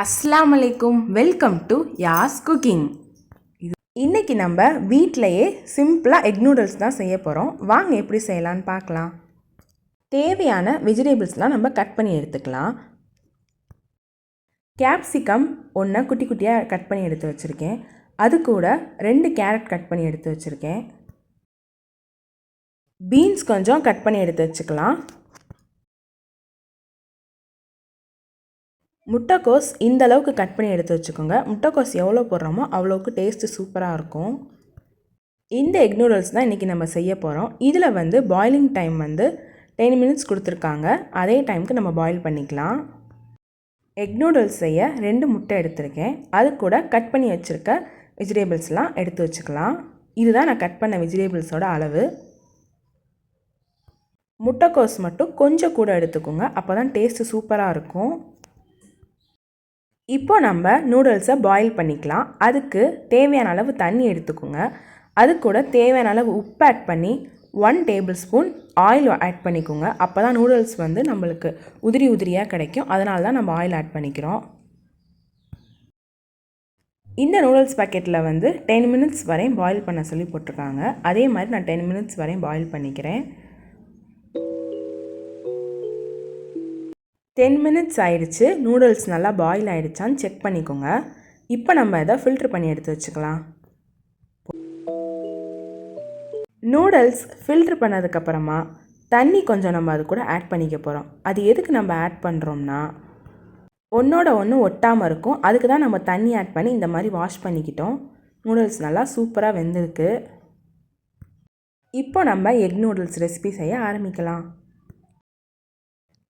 அஸ்லாமலைக்கும். Welcome to யாஸ் cooking இது நம்ம வீட்டிலையே சிம்பிளாக எக் நூடுல்ஸ் தான் செய்ய போகிறோம் வாங்க எப்படி செய்யலான்னு பார்க்கலாம். தேவையான வெஜிடபிள்ஸ்லாம் நம்ம கட் பண்ணி எடுத்துக்கலாம். கேப்சிகம் ஒன்றை குட்டி குட்டியாக கட் பண்ணி எடுத்து வச்சுருக்கேன். அது கூட ரெண்டு கேரட் கட் பண்ணி எடுத்து வச்சுருக்கேன். பீன்ஸ் கொஞ்சம் கட் பண்ணி எடுத்து வச்சுக்கலாம். முட்டைக்கோஸ் இந்த அளவுக்கு கட் பண்ணி எடுத்து வச்சுக்கோங்க. முட்டைக்கோஸ் எவ்வளோ போடுறோமோ அவ்வளோக்கு டேஸ்ட்டு சூப்பராக இருக்கும். இந்த எக் நூடுல்ஸ் தான் இன்றைக்கி நம்ம செய்ய போகிறோம் இதில் வந்து பாயிலிங் டைம் வந்து டென் மினிட்ஸ் கொடுத்துருக்காங்க. அதே டைமுக்கு நம்ம பாயில் பண்ணிக்கலாம். எக் நூடுல்ஸ் செய்ய ரெண்டு முட்டை எடுத்திருக்கேன். அது கூட கட் பண்ணி வச்சுருக்க வெஜிடபிள்ஸ்லாம் எடுத்து வச்சுக்கலாம். இதுதான் நான் கட் பண்ண வெஜிடேபிள்ஸோட அளவு. முட்டைக்கோஸ் மட்டும் கொஞ்சம் கூட எடுத்துக்கோங்க. அப்போ தான் டேஸ்ட்டு சூப்பராக இருக்கும். இப்போ நம்ம நூடுல்ஸை பாயில் பண்ணிக்கலாம். அதுக்கு தேவையான அளவு தண்ணி எடுத்துக்கோங்க. அது கூட தேவையான அளவு உப்பு ஆட் பண்ணி one tablespoon oil add பண்ணிக்கோங்க. அப்போ தான் நூடுல்ஸ் வந்து நம்மளுக்கு உதிரி உதிரியாக கிடைக்கும். அதனால தான் நம்ம ஆயில் ஆட் பண்ணிக்கிறோம். இந்த நூடுல்ஸ் பாக்கெட்டில் வந்து டென் மினிட்ஸ் வரையும் பாயில் பண்ண சொல்லி போட்டிருக்காங்க. அதே மாதிரி நான் டென் மினிட்ஸ் வரையும் பாயில் பண்ணிக்கிறேன். டென் மினிட்ஸ் ஆயிடுச்சு. நூடுல்ஸ் நல்லா பாயில் ஆயிடுச்சான்னு செக் பண்ணிக்கோங்க. இப்போ நம்ம இதை ஃபில்ட்ரு பண்ணி எடுத்து வச்சுக்கலாம். நூடுல்ஸ் ஃபில்ட்ரு பண்ணதுக்கப்புறமா தண்ணி கொஞ்சம் நம்ம அது கூட ஆட் பண்ணிக்க போகிறோம் அது எதுக்கு நம்ம ஆட் பண்ணுறோம்னா ஒன்றோட ஒன்று ஒட்டாமல் இருக்கும். அதுக்கு தான் நம்ம தண்ணி ஆட் பண்ணி இந்த மாதிரி வாஷ் பண்ணிக்கிட்டோம். நூடுல்ஸ் நல்லா சூப்பராக வெந்திருக்கு. இப்போ நம்ம எக் நூடுல்ஸ் ரெசிபி செய்ய ஆரம்பிக்கலாம்.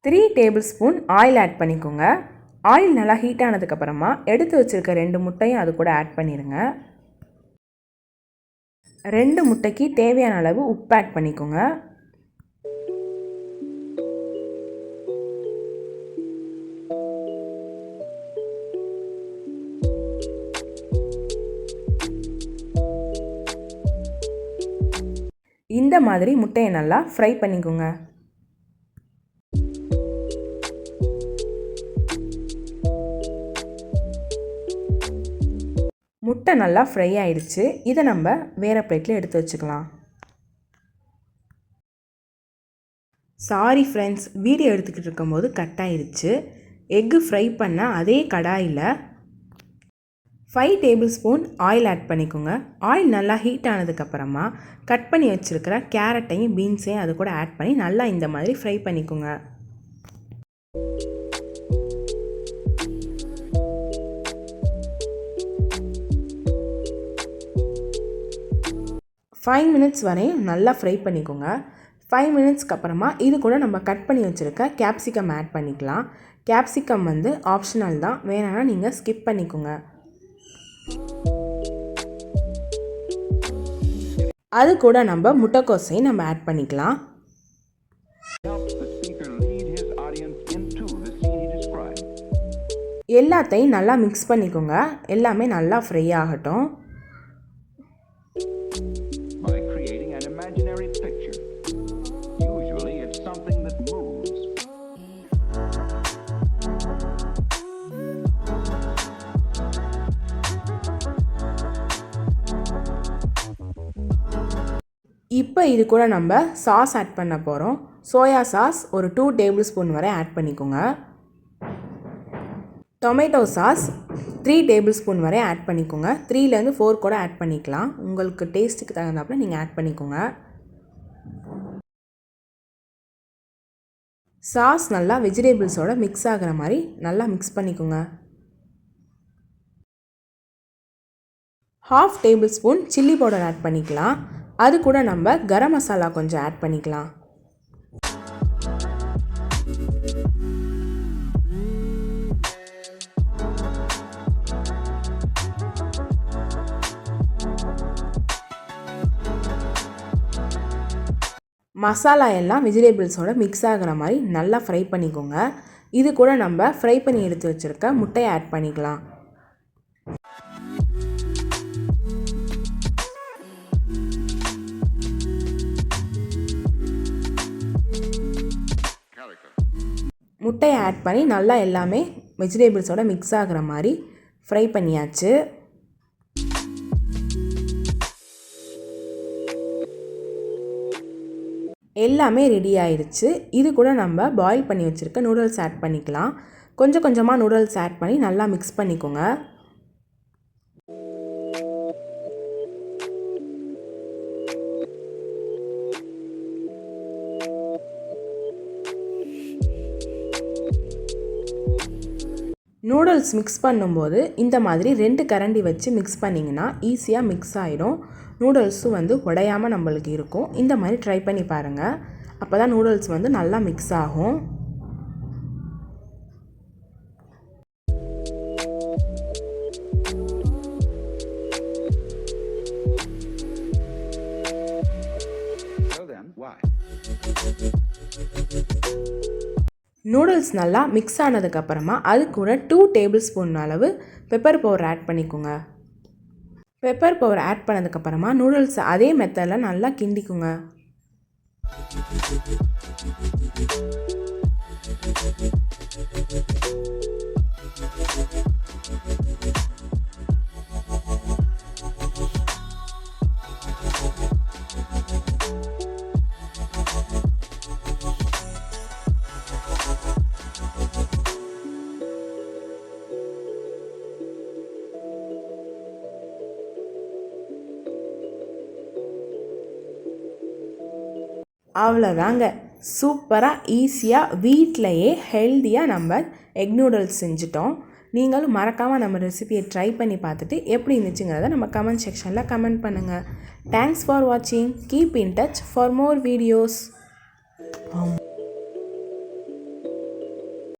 Three tablespoon oil add பண்ணிக்கோங்க. ஆயில் நல்லா ஹீட் ஆனதுக்கப்புறமா எடுத்து வச்சுருக்க ரெண்டு முட்டையும் அது கூட ஆட் பண்ணிடுங்க ரெண்டு முட்டைக்கு தேவையான அளவு உப்பு ஆட் பண்ணிக்கோங்க. இந்த மாதிரி முட்டையை நல்லா ஃப்ரை பண்ணிக்கோங்க. முட்டை நல்லா ஃப்ரை ஆயிடுச்சு. இதை நம்ம வேறு பிளேட்டில் எடுத்து வச்சுக்கலாம். சாரி ஃப்ரெண்ட்ஸ் வீடியோ எடுத்துக்கிட்டு இருக்கும்போது கட் ஆயிடுச்சு எக்கு ஃப்ரை பண்ண அதே கடாயில் five tablespoon oil add பண்ணிக்கோங்க. ஆயில் நல்லா ஹீட் ஆனதுக்கப்புறமா கட் பண்ணி வச்சுருக்கிற கேரட்டையும் பீன்ஸையும் அது கூட ஆட் பண்ணி நல்லா இந்த மாதிரி ஃப்ரை பண்ணிக்கோங்க. ஃபைவ் மினிட்ஸ் வரையும் நல்லா ஃப்ரை பண்ணிக்கோங்க. ஃபைவ் மினிட்ஸ்க்கு அப்புறமா இது கூட நம்ம கட் பண்ணி வச்சுருக்க கேப்சிகம் ஆட் பண்ணிக்கலாம். கேப்சிகம் வந்து ஆப்ஷனல் தான். வேணான்னா நீங்கள் ஸ்கிப் பண்ணிக்கோங்க. அது கூட நம்ம முட்டைக்கோசையும் நம்ம ஆட் பண்ணிக்கலாம். எல்லாத்தையும் நல்லா மிக்ஸ் பண்ணிக்கோங்க. எல்லாமே நல்லா ஃப்ரை ஆகட்டும். இப்போ இது கூட நம்ம சாஸ் ஆட் பண்ண போகிறோம் சோயா சாஸ் ஒரு டூ டேபிள் ஸ்பூன் வரை ஆட் பண்ணிக்கோங்க. Tomato sauce three tablespoon வரை ஆட் பண்ணிக்கோங்க. த்ரீலேருந்து ஃபோர் கூட ஆட் பண்ணிக்கலாம். உங்களுக்கு டேஸ்ட்டுக்கு தகுந்தாப்புல நீங்கள் ஆட் பண்ணிக்கோங்க. சாஸ் நல்லா வெஜிடேபிள்ஸோடு மிக்ஸ் ஆகிற மாதிரி நல்லா மிக்ஸ் பண்ணிக்கோங்க. Half tablespoon chilli powder add பண்ணிக்கலாம். அது கூட நம்ம கரம் மசாலா கொஞ்சம் ஆட் பண்ணிக்கலாம். மசாலா எல்லாம் வெஜிடபிள்ஸோட மிக்ஸ் ஆகிற மாதிரி நல்லா ஃப்ரை பண்ணிக்கோங்க. இது கூட நம்ம ஃப்ரை பண்ணி எடுத்து வச்சுருக்க முட்டையை ஆட் பண்ணிக்கலாம். முட்டையை ஆட் பண்ணி நல்லா எல்லாமே வெஜிடபிள்ஸோடு மிக்ஸ் ஆகிற மாதிரி ஃப்ரை பண்ணியாச்சு. எல்லாமே ரெடி ஆயிடுச்சு இது கூட நம்ம பாயில் பண்ணி வச்சுருக்க நூடுல்ஸ் ஆட் பண்ணிக்கலாம். கொஞ்சம் கொஞ்சமாக நூடுல்ஸ் ஆட் பண்ணி நல்லா மிக்ஸ் பண்ணிக்கோங்க. நூடுல்ஸ் மிக்ஸ் பண்ணும்போது இந்த மாதிரி ரெண்டு கரண்டி வச்சு மிக்ஸ் பண்ணிங்கன்னா ஈஸியாக மிக்ஸ் ஆகிடும் நூடுல்ஸும் வந்து உடையாமல் நம்மளுக்கு இருக்கும். இந்த மாதிரி ட்ரை பண்ணி பாருங்கள் அப்போ தான் நூடுல்ஸ் வந்து நல்லா மிக்ஸ் ஆகும். Why? நூடுல்ஸ் நல்லா மிக்ஸ் ஆனதுக்கப்புறமா அது கூட டூ டேபிள் ஸ்பூன் அளவு பெப்பர் பவுடர் ஆட் பண்ணிக்கோங்க. பெப்பர் பவுடர் ஆட் பண்ணதுக்கப்புறமா நூடுல்ஸ் அதே மெத்தடில் நல்லா கிண்டிக்குங்க. அவ்வளோதாங்க சூப்பராக ஈஸியாக வீட்டிலையே ஹெல்த்தியாக நம்ம எக் நூடுல்ஸ் செஞ்சுட்டோம். நீங்களும் மறக்காமல் நம்ம ரெசிபியை ட்ரை பண்ணி பார்த்துட்டு எப்படி இருந்துச்சுங்கிறத நம்ம கமெண்ட் செக்ஷனில் கமெண்ட் பண்ணுங்கள் தேங்க்ஸ் ஃபார் வாட்சிங் keep in touch for more videos